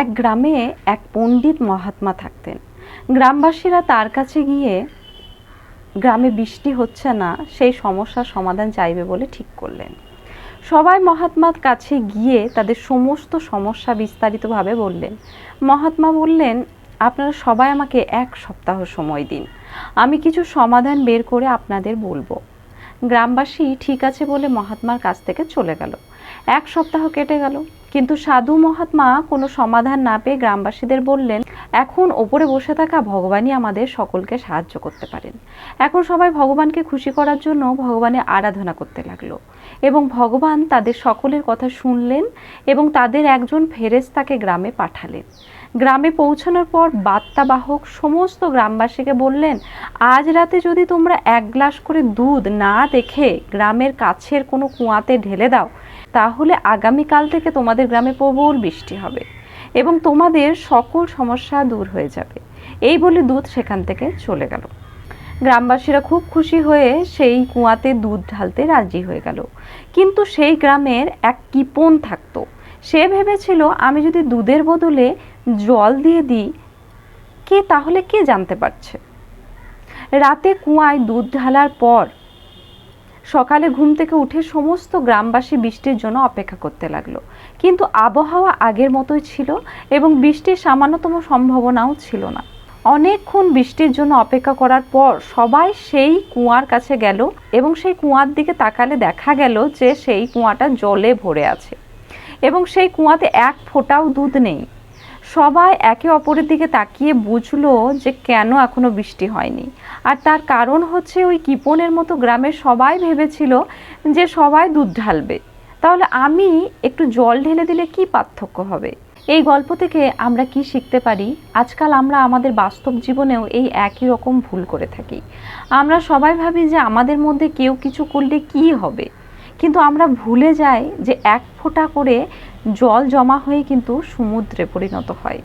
এক গ্রামে এক পণ্ডিত মহাত্মা থাকতেন। গ্রামবাসীরা তার কাছে গিয়ে, গ্রামে বৃষ্টি হচ্ছে না, সেই সমস্যার সমাধান চাইবে বলে ঠিক করলেন। সবাই মহাত্মার কাছে গিয়ে তাদের সমস্ত সমস্যা বিস্তারিতভাবে বললেন। মহাত্মা বললেন, আপনারা সবাই আমাকে এক সপ্তাহ সময় দিন। আমি কিছু সমাধান বের করে আপনাদের বলব। গ্রামবাসী ঠিক আছে বলে মহাত্মার কাছ থেকে চলে গেল। এক সপ্তাহ কেটে গেল। কিন্তু সাধু মহাত্মা কোনো সমাধান না পেয়ে গ্রামবাসীদের বললেন, এখন ওপরে বসে থাকা ভগবানই আমাদের সকলকে সাহায্য করতে পারেন। এখন সবাই ভগবানকে খুশি করার জন্য ভগবানের আরাধনা করতে লাগল এবং ভগবান তাদের সকলের কথা শুনলেন এবং তাদের একজন ফেরেশতাকে গ্রামে পাঠালেন। গ্রামে পৌঁছানোর পর বার্তাবাহক সমস্ত গ্রামবাসীকে বললেন, আজ রাতে যদি তোমরা এক গ্লাস করে দুধ না দেখে গ্রামের কাছের কোনো কুয়াতে ঢেলে দাও তাহলে আগামীকাল থেকে তোমাদের গ্রামে প্রবল বৃষ্টি হবে এবং তোমাদের সকল সমস্যা দূর হয়ে যাবে। এই বলে দুধ সেখান থেকে চলে গেল। গ্রামবাসীরা খুব খুশি হয়ে সেই কুয়াতে দুধ ঢালতে রাজি হয়ে গেল। কিন্তু সেই গ্রামের এক কিপন থাকতো। সে ভেবেছিল, আমি যদি দুধের বদলে জল দিয়ে দিই, কে তাহলে কে জানতে পারছে? রাতে কুয়ায় দুধ ঢালার পর সকালে ঘুম থেকে উঠে সমস্ত গ্রামবাসী বৃষ্টির জন্য অপেক্ষা করতে লাগল। কিন্তু আবহাওয়া আগের মতোই ছিল এবং বৃষ্টির সামান্যতম সম্ভাবনাও ছিল না। অনেকক্ষণ বৃষ্টির জন্য অপেক্ষা করার পর সবাই সেই কুয়ার কাছে গেল এবং সেই কুয়ার দিকে তাকালে দেখা গেল যে সেই কুয়াটা জলে ভরে আছে। এবং সেই কুয়াতে এক ফোঁটাও দুধ নেই। সবাই একে অপরের দিকে তাকিয়ে বুঝলো যে কেন এখনও বৃষ্টি হয়নি। আর তার কারণ হচ্ছে ওই কিপনের মতো গ্রামের সবাই ভেবেছিল যে সবাই দুধ ঢালবে। তাহলে আমি একটু জল ঢেলে দিলে কি পার্থক্য হবে? এই গল্প থেকে আমরা কি শিখতে পারি? আজকাল আমরা আমাদের বাস্তব জীবনেও এই একই রকম ভুল করে থাকি। আমরা সবাই ভাবি যে আমাদের মধ্যে কেউ কিছু করলে কি হবে? কিন্তু আমরা ভুলে যাই যে এক ফোঁটা করে জল জমা হয়ে কিন্তু সমুদ্রে পরিণত হয়।